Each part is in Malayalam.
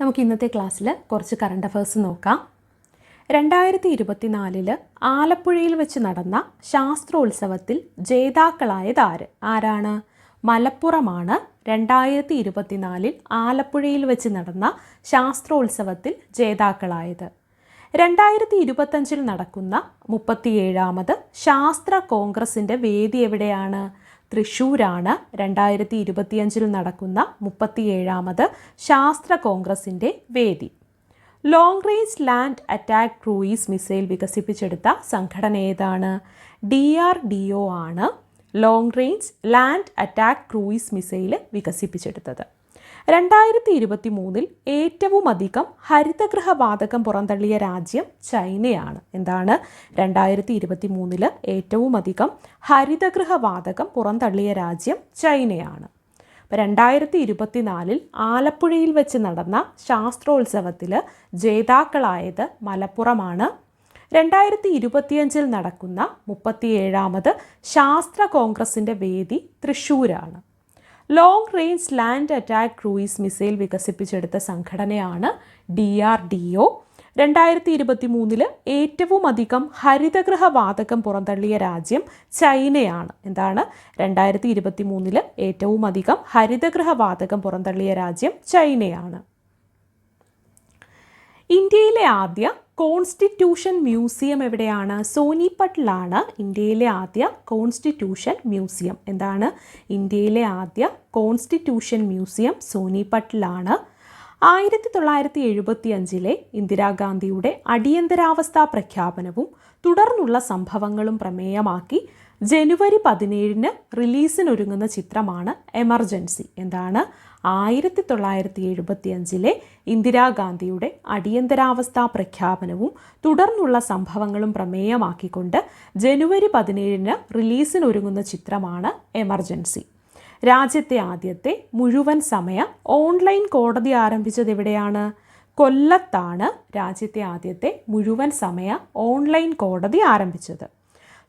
നമുക്ക് ഇന്നത്തെ ക്ലാസ്സിൽ കുറച്ച് കറണ്ട് അഫേഴ്സ് നോക്കാം. രണ്ടായിരത്തി ഇരുപത്തിനാലിൽ ആലപ്പുഴയിൽ വെച്ച് നടന്ന ശാസ്ത്രോത്സവത്തിൽ ജേതാക്കളായത് ആര്? ആരാണ്? മലപ്പുറമാണ്. രണ്ടായിരത്തി ഇരുപത്തിനാലിൽ ആലപ്പുഴയിൽ വെച്ച് നടന്ന ശാസ്ത്രോത്സവത്തിൽ ജേതാക്കളായത്. രണ്ടായിരത്തി ഇരുപത്തഞ്ചിൽ നടക്കുന്ന മുപ്പത്തിയേഴാമത് ശാസ്ത്ര കോൺഗ്രസിന്റെ വേദി എവിടെയാണ്? തൃശ്ശൂരാണ് രണ്ടായിരത്തി ഇരുപത്തിയഞ്ചിൽ നടക്കുന്ന മുപ്പത്തിയേഴാമത് ശാസ്ത്ര കോൺഗ്രസിന്റെ വേദി. Long range land attack cruise missile വികസിപ്പിച്ചെടുത്ത സംഘടന ഏതാണ്? ഡി ആർ ഡി ഒ ആണ് long range land attack cruise missile വികസിപ്പിച്ചെടുത്തത്. രണ്ടായിരത്തി ഇരുപത്തി മൂന്നിൽ ഏറ്റവും അധികം ഹരിതഗൃഹ വാതകം പുറന്തള്ളിയ രാജ്യം ചൈനയാണ്. എന്താണ്? രണ്ടായിരത്തി ഇരുപത്തി മൂന്നിൽ ഏറ്റവും അധികം ഹരിതഗൃഹ വാതകം പുറന്തള്ളിയ രാജ്യം ചൈനയാണ്. അപ്പോൾ രണ്ടായിരത്തി ഇരുപത്തിനാലിൽ ആലപ്പുഴയിൽ വെച്ച് നടന്ന ശാസ്ത്രോത്സവത്തിൽ ജേതാക്കളായത് മലപ്പുറമാണ്. രണ്ടായിരത്തി ഇരുപത്തിയഞ്ചിൽ നടക്കുന്ന മുപ്പത്തിയേഴാമത് ശാസ്ത്ര കോൺഗ്രസിന്റെ വേദി തൃശ്ശൂരാണ്. Long range land attack cruise missile വികസിപ്പിച്ചെടുത്ത സംഘടനയാണ് ഡി ആർ ഡി ഒ രണ്ടായിരത്തി ഇരുപത്തി മൂന്നിൽ ഏറ്റവും അധികം ഹരിതഗൃഹ വാതകം പുറന്തള്ളിയ രാജ്യം ചൈനയാണ്. എന്താണ്? രണ്ടായിരത്തി ഇരുപത്തി മൂന്നിൽ ഏറ്റവും അധികം ഹരിതഗൃഹ വാതകം പുറന്തള്ളിയ രാജ്യം ചൈനയാണ്. ഇന്ത്യയിലെ ആദ്യ കോൺസ്റ്റിറ്റ്യൂഷൻ മ്യൂസിയം എവിടെയാണ്? സോനിപ്പട്ടിലാണ് ഇന്ത്യയിലെ ആദ്യ കോൺസ്റ്റിറ്റ്യൂഷൻ മ്യൂസിയം. എന്താണ്? ഇന്ത്യയിലെ ആദ്യ കോൺസ്റ്റിറ്റ്യൂഷൻ മ്യൂസിയം സോനിപ്പട്ടിലാണ് ആയിരത്തി തൊള്ളായിരത്തി എഴുപത്തി അഞ്ചിലെ ഇന്ദിരാഗാന്ധിയുടെ അടിയന്തരാവസ്ഥാ പ്രഖ്യാപനവും തുടർന്നുള്ള സംഭവങ്ങളും പ്രമേയമാക്കി ജനുവരി പതിനേഴിന് റിലീസിനൊരുങ്ങുന്ന ചിത്രമാണ് എമർജൻസി എന്താണ്? ആയിരത്തി തൊള്ളായിരത്തി എഴുപത്തി അഞ്ചിലെ ഇന്ദിരാഗാന്ധിയുടെ അടിയന്തരാവസ്ഥാ പ്രഖ്യാപനവും തുടർന്നുള്ള സംഭവങ്ങളും പ്രമേയമാക്കിക്കൊണ്ട് ജനുവരി പതിനേഴിന് റിലീസിനൊരുങ്ങുന്ന ചിത്രമാണ് എമർജൻസി രാജ്യത്തെ ആദ്യത്തെ മുഴുവൻ സമയ ഓൺലൈൻ കോടതി ആരംഭിച്ചത് എവിടെയാണ്? കൊല്ലത്താണ് രാജ്യത്തെ ആദ്യത്തെ മുഴുവൻ സമയ ഓൺലൈൻ കോടതി ആരംഭിച്ചത്.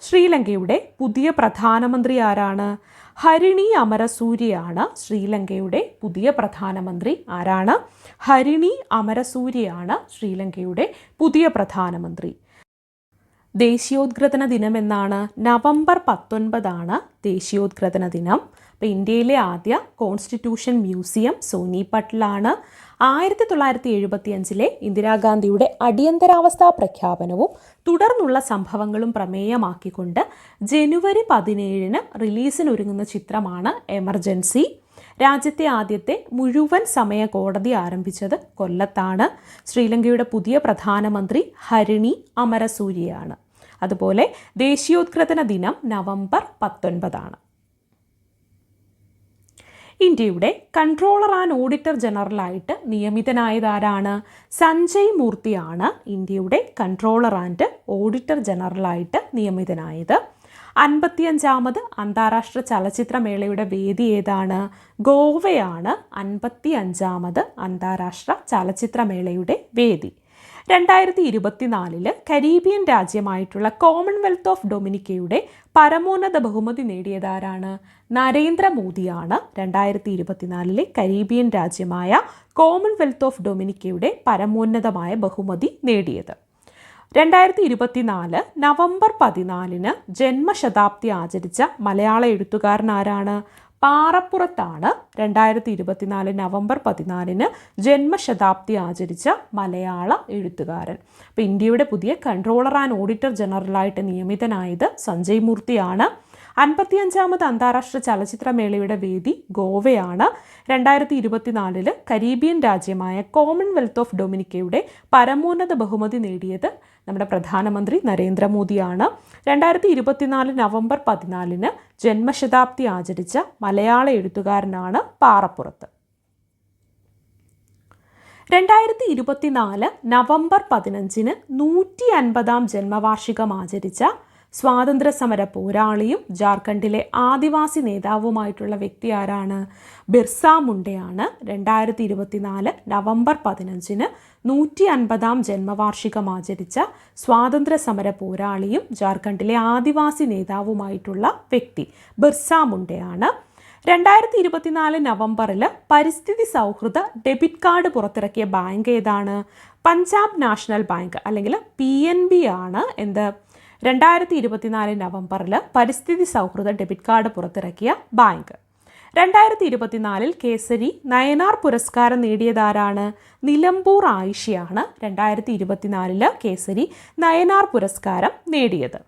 ശ്രീലങ്കയുടെ പുതിയ പ്രധാനമന്ത്രി ആരാണ്? ഹരിണി അമരസൂര്യയാണ് ശ്രീലങ്കയുടെ പുതിയ പ്രധാനമന്ത്രി ആരാണ്? ഹരിണി അമരസൂര്യയാണ് ശ്രീലങ്കയുടെ പുതിയ പ്രധാനമന്ത്രി. ദേശീയോദ്ഗ്രഥന ദിനം എന്നാണ് നവംബർ പത്തൊൻപതാണ് ദേശീയോദ്ഗ്രഥന ദിനം. അപ്പോൾ ഇന്ത്യയിലെ ആദ്യ കോൺസ്റ്റിറ്റ്യൂഷൻ മ്യൂസിയം സോനിപട്ടിലാണ്. ആയിരത്തി തൊള്ളായിരത്തി എഴുപത്തി അഞ്ചിലെ ഇന്ദിരാഗാന്ധിയുടെ അടിയന്തരാവസ്ഥാ പ്രഖ്യാപനവും തുടർന്നുള്ള സംഭവങ്ങളും പ്രമേയമാക്കിക്കൊണ്ട് ജനുവരി പതിനേഴിന് റിലീസിനൊരുങ്ങുന്ന ചിത്രമാണ് എമർജൻസി. രാജ്യത്തെ ആദ്യത്തെ മുഴുവൻ സമയ കോടതി ആരംഭിച്ചത് കൊല്ലത്താണ്. ശ്രീലങ്കയുടെ പുതിയ പ്രധാനമന്ത്രി ഹരിണി അമരസൂര്യയാണ് അതുപോലെ ദേശീയോദ്ഗ്രഥന ദിനം നവംബർ പത്തൊൻപതാണ്. ഇന്ത്യയുടെ കൺട്രോളർ ആൻഡ് ഓഡിറ്റർ ജനറലായിട്ട് നിയമിതനായതാരാണ്? സഞ്ജയ് മൂർത്തിയാണ് ഇന്ത്യയുടെ കൺട്രോളർ ആൻഡ് ഓഡിറ്റർ ജനറലായിട്ട് നിയമിതനായത്. അൻപത്തിയഞ്ചാമത് അന്താരാഷ്ട്ര ചലച്ചിത്രമേളയുടെ വേദി ഏതാണ്? ഗോവയാണ് അൻപത്തി അഞ്ചാമത് അന്താരാഷ്ട്ര ചലച്ചിത്രമേളയുടെ വേദി. രണ്ടായിരത്തി ഇരുപത്തിനാലിൽ കരീബിയൻ രാജ്യമായിട്ടുള്ള കോമൺവെൽത്ത് ഓഫ് ഡൊമിനിക്കയുടെ പരമോന്നത ബഹുമതി നേടിയതാരാണ്? നരേന്ദ്രമോദിയാണ് രണ്ടായിരത്തി ഇരുപത്തിനാലിലെ കരീബിയൻ രാജ്യമായ കോമൺവെൽത്ത് ഓഫ് ഡൊമിനിക്കയുടെ പരമോന്നതമായ ബഹുമതി നേടിയത്. രണ്ടായിരത്തി ഇരുപത്തിനാല് നവംബർ പതിനാലിന് ജന്മശതാബ്ദി ആചരിച്ച മലയാള എഴുത്തുകാരൻ ആരാണ്? പാറപ്പുറത്താണ് രണ്ടായിരത്തി ഇരുപത്തിനാല് നവംബർ പതിനാലിന് ജന്മശതാബ്ദി ആചരിച്ച മലയാള എഴുത്തുകാരൻ. അപ്പോൾ ഇന്ത്യയുടെ പുതിയ കൺട്രോളർ ആൻഡ് ഓഡിറ്റർ ജനറലായിട്ട് നിയമിതനായത് സഞ്ജയ് മൂർത്തിയാണ്. അൻപത്തിയഞ്ചാമത് അന്താരാഷ്ട്ര ചലച്ചിത്രമേളയുടെ വേദി ഗോവയാണ്. രണ്ടായിരത്തി ഇരുപത്തിനാലിൽ കരീബിയൻ രാജ്യമായ കോമൺവെൽത്ത് ഓഫ് ഡൊമിനിക്കയുടെ പരമോന്നത ബഹുമതി നേടിയത് നമ്മുടെ പ്രധാനമന്ത്രി നരേന്ദ്രമോദിയാണ്. രണ്ടായിരത്തി ഇരുപത്തിനാല് നവംബർ പതിനാലിന് ജന്മശതാബ്ദി ആചരിച്ച മലയാള എഴുത്തുകാരനാണ് പാറപ്പുറത്ത്. രണ്ടായിരത്തി ഇരുപത്തിനാല് നവംബർ പതിനഞ്ചിന് നൂറ്റി അൻപതാം ജന്മവാർഷികം ആചരിച്ച സ്വാതന്ത്ര്യ സമര പോരാളിയും ജാർഖണ്ഡിലെ ആദിവാസി നേതാവുമായിട്ടുള്ള വ്യക്തി ആരാണ്? ബിർസ മുണ്ടയാണ്. രണ്ടായിരത്തി ഇരുപത്തിനാല് നവംബർ പതിനഞ്ചിന് നൂറ്റി അൻപതാം ജന്മവാർഷികം ആചരിച്ച സ്വാതന്ത്ര്യ സമര പോരാളിയും ജാർഖണ്ഡിലെ ആദിവാസി നേതാവുമായിട്ടുള്ള വ്യക്തി ബിർസ മുണ്ടയാണ്. രണ്ടായിരത്തി ഇരുപത്തിനാല് നവംബറിൽ പരിസ്ഥിതി സൗഹൃദ ഡെബിറ്റ് കാർഡ് പുറത്തിറക്കിയ ബാങ്ക് ഏതാണ്? പഞ്ചാബ് നാഷണൽ ബാങ്ക് അല്ലെങ്കിൽ പി എൻ ബി ആണ് എന്ത്? രണ്ടായിരത്തി ഇരുപത്തിനാല് നവംബറിൽ പരിസ്ഥിതി സൗഹൃദ ഡെബിറ്റ് കാർഡ് പുറത്തിറക്കിയ ബാങ്ക്. രണ്ടായിരത്തി ഇരുപത്തിനാലിൽ കേസരി നയനാർ പുരസ്കാരം നേടിയതാരാണ്? നിലമ്പൂർ ആയിഷയാണ് രണ്ടായിരത്തി ഇരുപത്തിനാലിൽ കേസരി നയനാർ പുരസ്കാരം നേടിയത്.